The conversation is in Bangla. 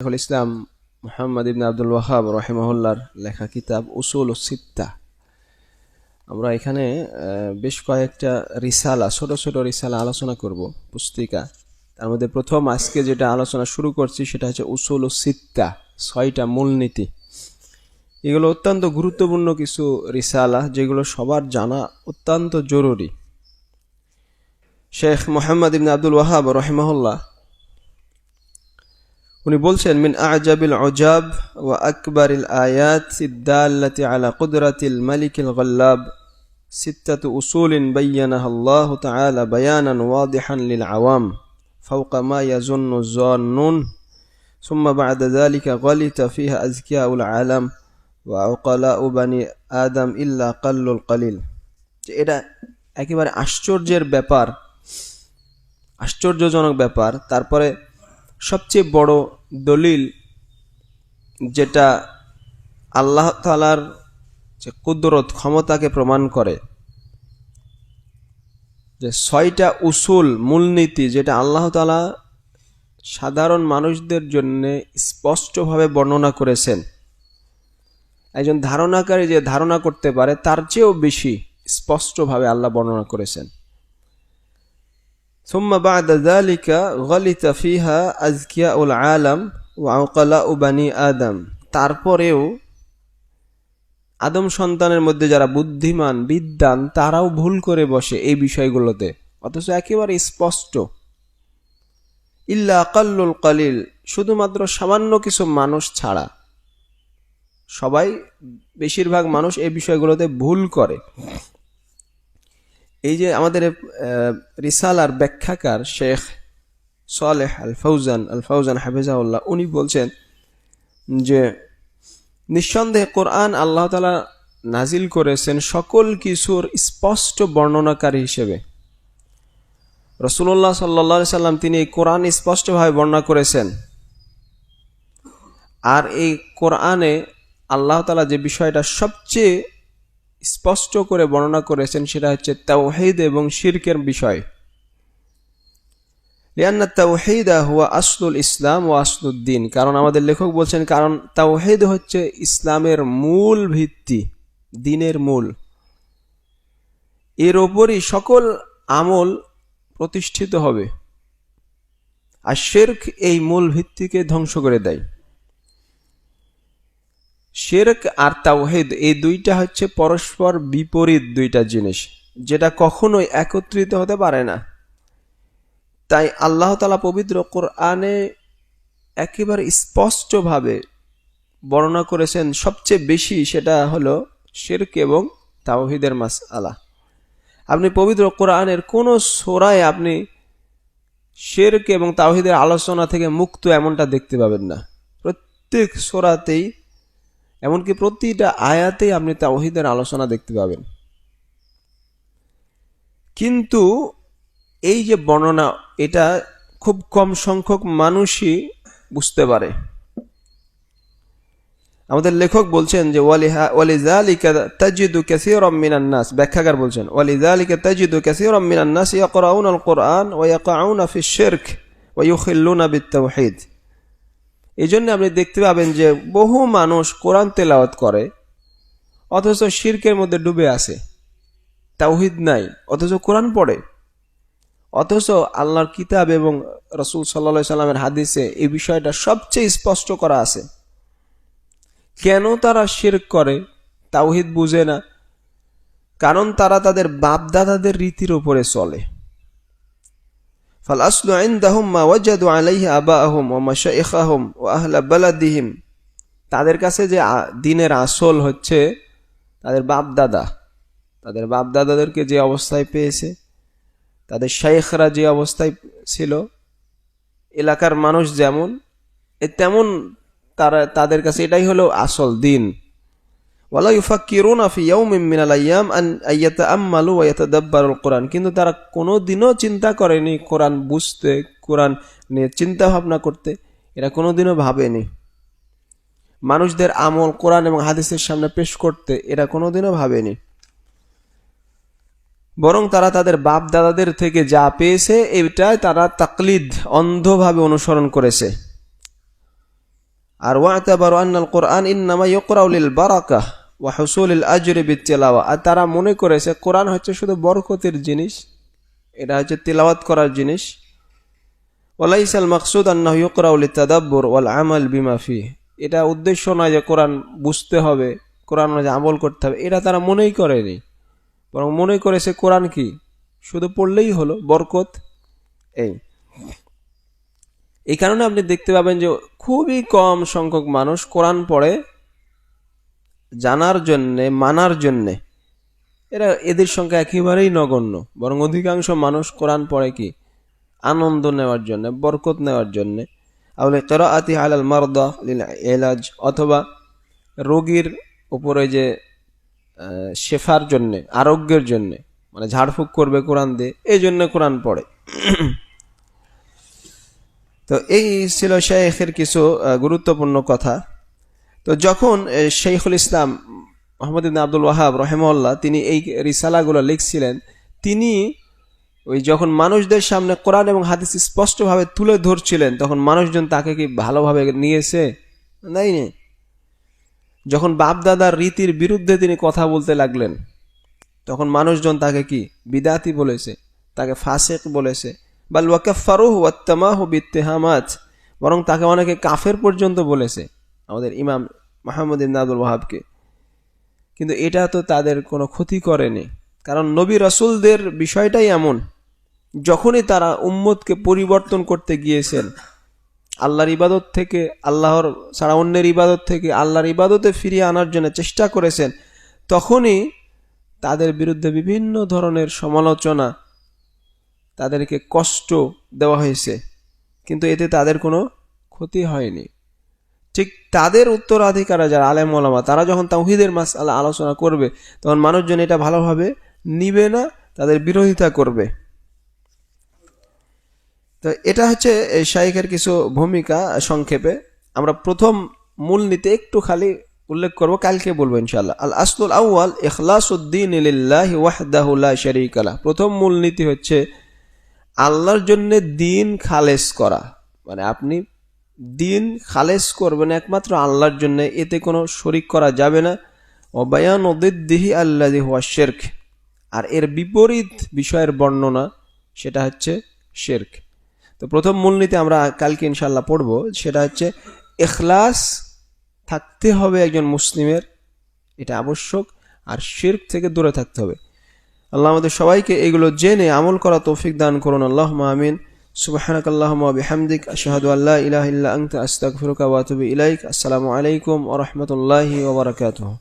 শেখুল ইসলাম মোহাম্মদ ইবনে আব্দুল ওয়াহাব রহেমহল্লার লেখা কিতাব উসুল সিত্তা। আমরা এখানে বেশ কয়েকটা রিসালা, ছোট ছোট রিসালা আলোচনা করব, পুস্তিকা। তার মধ্যে প্রথম আজকে যেটা আলোচনা শুরু করছি সেটা হচ্ছে উসুল সিত্তা, ছয়টা মূলনীতি। এগুলো অত্যন্ত গুরুত্বপূর্ণ কিছু রিসালা, যেগুলো সবার জানা অত্যন্ত জরুরি। শেখ মোহাম্মদ ইবনে আব্দুল ওয়াহাব রহেমহল্লা উনি বলছেন মিন আজাবিল অজাব ওয়া আকবরিল আয়াত সিদ্দাল্লাতি আলা কুদরাতিল মালিকিল গল্লাব ستة أصول بينها الله تعالى بيانا واضحا للعوام فوق ما يظن الظانون ثم بعد ذلك غلط فيها أذكياء العالم وعقلاء بني آدم إلا قل القليل যে এটা একেবারে আশ্চর্যের ব্যাপার আশ্চর্যজনক ব্যাপার তারপরে সবচেয়ে বড় দলিল যেটা আল্লাহ তালার যে কুদরত ক্ষমতাকে প্রমাণ করে, যে ছয়টা উসুল, মূলনীতি যেটা আল্লাহ তালা সাধারণ মানুষদের জন্য স্পষ্টভাবে বর্ণনা করেছেন। একজন ধারণাকারী যে ধারণা করতে পারে, তার চেয়েও বেশি স্পষ্টভাবে আল্লাহ বর্ণনা করেছেন। ثم بعد ذلك غلط فيها أذكياء العالم وعقلاء بني آدم তারপরেও আদম সন্তানের মধ্যে যারা বুদ্ধিমান বিদ্যান তারাও ভুল করে বসে এই বিষয়গুলোতে অথচ একেবারে স্পষ্ট ইল্লা আকাল্লুল কালিল শুধুমাত্র সামান্য কিছু মানুষ ছাড়া সবাই বেশিরভাগ মানুষ এই বিষয়গুলোতে ভুল করে এই যে আমাদের রিসালার ব্যাখ্যাকার Sheikh Saleh al Fawzan al Fawzan Hafizullah উনি বলছেন যে, নিঃসন্দেহে কোরআন আল্লাহ তালা নাজিল করেছেন সকল কিছুর স্পষ্ট বর্ণনাকারী হিসেবে। রসুল্লাহ সাল্লা সাল্লাম তিনি এই কোরআন স্পষ্টভাবে বর্ণনা করেছেন। আর এই কোরআনে আল্লাহ তালা যে বিষয়টা সবচেয়ে স্পষ্ট করে বর্ণনা করেছেন সেটা হচ্ছে তাওহিদ এবং শিরকের বিষয়। লিয়ান্না তাওহিদা হুয়া আসলুল ইসলাম ও আসলুদ্দিন কারণ আমাদের লেখক বলছেন, কারণ তাওহিদ হচ্ছে ইসলামের মূল ভিত্তি, দিনের মূল। এর ওপরই সকল আমল প্রতিষ্ঠিত হবে। আর শেরক এই মূল ভিত্তিকে ধ্বংস করে দেয়। শেরক আর তাওহিদ এই দুইটা হচ্ছে পরস্পর বিপরীত দুইটা জিনিস, যেটা কখনোই একত্রিত হতে পারে না। তাই আল্লাহ তালা পবিত্র কোরআনে একেবারে স্পষ্টভাবে বর্ণনা করেছেন, সবচেয়ে বেশি সেটা হলো শেরক এবং তাওহিদের মাস আলা আপনি পবিত্র কোরআনের কোনো সোরায় আপনি শেরক এবং তাওহিদের আলোচনা থেকে মুক্ত এমনটা দেখতে পাবেন না। প্রত্যেক সোরাতেই এমনকি প্রতিটা আয়াতেই আপনি তাওহিদের আলোচনা দেখতে পাবেন। কিন্তু এই যে বর্ণনা, এটা খুব কম সংখ্যক মানুষই বুঝতে পারে। আমাদের লেখক বলছেন যে ওয়ালিজালিকা তাজিদু ব্যাখ্যাকার বলছেন ওয়ালিজালিকা তাজিদু কাসীরাম মিনান নাস ইয়াকরাউনা আল কোরআন ওয়া ইয়াকাউনা ফি শিরক ওয়া ইউখিল্লুনা বিত তাওহীদ এই জন্য আপনি দেখতে পাবেন যে বহু মানুষ কোরআন তেলাওয়াত করে, অথচ শিরকের মধ্যে ডুবে আছে। তাওহিদ নাই, অথচ কোরআন পড়ে। অথচ আল্লাহর কিতাব এবং রসুল সাল্লা সাল্লামের হাদিসে এই বিষয়টা সবচেয়ে স্পষ্ট করা আছে। কেন তারা শিরক করে, তাওহিদ বুঝে না? কারণ তারা তাদের বাপদাদাদের রীতির উপরে চলে। فالأصل عندهم ما وجدوا عليه آباءهم ومشايخهم وأهل بلدهم তাদের কাছে যে আ- দিনের আসল হচ্ছে তাদের বাপ দাদা তাদের বাপ দাদাদেরকে যে অবস্থায় পেয়েছে তাদের শাইখরা যে অবস্থায় ছিল এলাকার মানুষ যেমন এ তেমন তারা তাদের কাছে এটাই হলো আসল দিন ওয়ালা ইউফাক্কিরুনা ফি ইয়াউমিন মিনাল আইয়াম আন আইয়াতাআম্মালু ওয়া ইয়াতাদাব্বারুল কোরআন কিন্তু তারা কোনো দিনও চিন্তা করেনি কোরআন বুঝতে, কোরআন নিয়ে চিন্তা ভাবনা করতে। এরা কোনোদিনও ভাবেনি। মানুষদের আমল কোরআন এবং হাদিসের সামনে পেশ করতে এরা কোনোদিনও ভাবেনি। বরং তারা তাদের বাপ দাদাদের থেকে যা পেয়েছে এটাই তারা তাকলিদ অন্ধভাবে অনুসরণ করেছে। আর ওয়াতাবারু আন্নাল কোরআন ইন্নামা ইয়করাউ লিল বারাকাহ। ওয়া হুসুলিল আজরি বিতিলাওয়া। আর তারা মনে করেছে কোরআন হচ্ছে শুধু বরকতের জিনিস, এটা হচ্ছে তিলাওয়াত করার জিনিস। ওয়ালাইসাল মাকসুদ আন্নাহু ইয়করাউ লিতাদাব্বুর ওয়াল আমাল বিমা ফি এটা উদ্দেশ্য নয় যে কোরআন বুঝতে হবে, কোরআন অনুযায়ী আমল করতে হবে, এটা তারা মনেই করেনি। বরং মনে করেছে কোরআন কি? শুধু পড়লেই হলো, বরকত এই। এই কারণে আপনি দেখতে পাবেন যে খুবই কম সংখ্যক মানুষ কোরআন পড়ে জানার জন্যে, মানার জন্যে। এরা এদের সংখ্যা একেবারেই নগণ্য। বরং অধিকাংশ মানুষ কোরআন পড়ে কি? আনন্দ নেওয়ার জন্য, বরকত নেওয়ার জন্যে। আউলে আতি আলাল মারদা এলাজ অথবা রোগীর উপরে যে শেফার জন্যে, আরোগ্যের জন্যে মানে ঝাড়ফুঁক করবে কোরআন দিয়ে, এই জন্য কোরআন পড়ে। তো এই ছিল শেখের কিছু গুরুত্বপূর্ণ কথা। তো যখন শেখুল ইসলাম মোহাম্মদ ইবনে আব্দুল ওয়াহাব রহেমল্লাহ তিনি এই রিসালাগুলো লিখছিলেন, তিনি ওই যখন মানুষদের সামনে কোরআন এবং হাদিস স্পষ্টভাবে তুলে ধরছিলেন, তখন মানুষজন তাকে কি ভালোভাবে নিয়েছে? নেয়নি যখন বাপদাদার রীতির বিরুদ্ধে তিনি কথা বলতে লাগলেন, তখন মানুষজন তাকে কি? বিদাতি বলেছে, তাকে ফাসেক বলেছে। বা ওয়াকাফারুহ ওয়াত্তামাহ বিত্তেহামাত, বরং তাকে অনেকে কাফের পর্যন্ত বলেছে। আমাদের ইমাম মাহমুদ ইবনে আব্দুল ওয়াহাবকে। কিন্তু এটা তো তাদের কোনো ক্ষতি করেনি। কারণ নবী রসুলদের বিষয়টাই এমন, যখনই তারা উম্মতকে পরিবর্তন করতে গিয়েছেন, আল্লাহর ইবাদত থেকে, আল্লাহর ছাড়া অন্যের ইবাদত থেকে, আল্লাহর ইবাদতে ফিরিয়ে আনার জন্য চেষ্টা করেছেন, তখনই তাদের বিরুদ্ধে বিভিন্ন ধরনের সমালোচনা তাদেরকে কষ্ট দেওয়া হয়েছে। কিন্তু এতে তাদের কোনো ক্ষতি হয়নি। ঠিক তাদের উত্তরাধিকারা যারা আলেম ওলামা, তারা যখন তাওহিদের মাস আল্লাহ আলোচনা করবে, তখন মানুষজন এটা ভালোভাবে নিবে না, তাদের বিরোধিতা করবে। তো এটা হচ্ছে শাইখের কিছু ভূমিকা, সংক্ষেপে। আমরা প্রথম মূলনীতি একটু খালি উল্লেখ করব, কালকে বলব ইনশাআল্লাহ। আল আসলুল আউয়াল, ইখলাসুদ্দিন লিল্লাহি ওয়াহদাহু লা শারীকা লাহ। প্রথম মূলনীতি হচ্ছে, আল্লাহর জন্য দিন খালেস করা। মানে আপনি দিন খালেস করবেন একমাত্র আল্লাহর জন্য। এতে কোনো শরিক করা যাবে না। অবায়ান দিহি আল্লাহ হুয়া শেরখ আর এর বিপরীত বিষয়ের বর্ণনা সেটা হচ্ছে শেরখ তো প্রথম মূলনীতি আমরা কালকে ইনশাল্লাহ পড়ব, সেটা হচ্ছে এখলাস থাকতে হবে একজন মুসলিমের, এটা আবশ্যক। আর শির্ক থেকে দূরে থাকতে হবে। আল্লাহ আমাদের সবাইকে এগুলো জেনে আমল করা তৌফিক দান করুন। আল্লাহ আমিন। سبحانك اللهم وبحمدك أشهد أن لا إله إلا أنت أستغفرك وأتوب إليك السلام عليكم ورحمة الله وبركاته